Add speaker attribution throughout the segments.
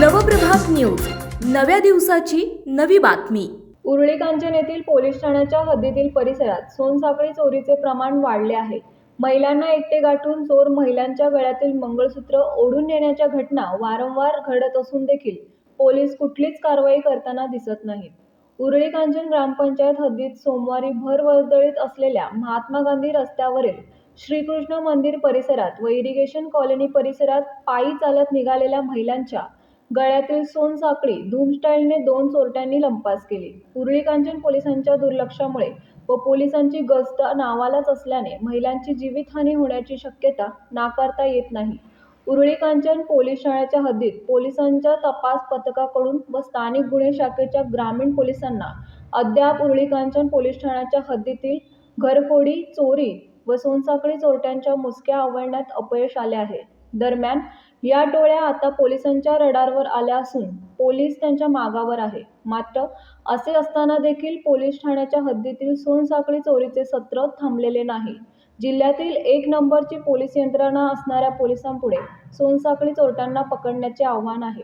Speaker 1: Nav Prabhat news. नव्या दिवसाची नवी बातमी.
Speaker 2: उरळी कांचन येथील पोलीस ठाण्याच्या हद्दीतील परिसरात सोनसाखळी चोरीचे प्रमाण वाढले आहे. महिलांना एकटे गाठून चोर महिलांच्या गळ्यातील मंगळसूत्र ओढून नेण्याच्या घटना वारंवार घडत असून देखील पोलीस कुठलीच कारवाई करताना दिसत नाहीत. उरळी कांचन ग्रामपंचायत हद्दीत सोमवारी भर वर्दळीत असलेल्या महात्मा गांधी रस्त्यावरील श्रीकृष्ण मंदिर परिसरात व इरिगेशन कॉलनी परिसरात पायी चालत निघालेल्या महिलांच्या गळ्यातील सोनसाखळी धूमस्टाईलने दोन चोरट्यांनी लंपास केली. उरळी कांचन पोलिसांच्या दुर्लक्षामुळे व पोलिसांची गस्त नावालाच असल्याने महिलांची जीवितहानी होण्याची शक्यता नाकारता येत नाही. उरळी कांचन पोलीस ठाण्याच्या हद्दीत पोलिसांच्या तपास पथकाकडून व स्थानिक गुन्हे शाखेच्या ग्रामीण पोलिसांना अद्याप उरळी कांचन पोलीस ठाण्याच्या हद्दीतील घरफोडी चोरी व सोनसाखळी चोरट्यांच्या मुसक्या आवळण्यात अपयश आले आहे. दरम्यान या टोळ्या आता पोलिसांच्या रडारवर आल्या असून पोलीस त्यांच्या मागावर आहे. मात्र असे असताना देखील पोलीस ठाण्याच्या हद्दीतील सोनसाखळी चोरीचे सत्र थांबलेले नाही. जिल्ह्यातील एक नंबरची पोलीस यंत्रणा असणाऱ्या पोलिसांपुढे सोनसाखळी चोरट्यांना पकडण्याचे आव्हान आहे.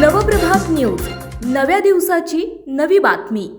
Speaker 1: नवप्रभात न्यूज. नव्या दिवसाची नवी बातमी.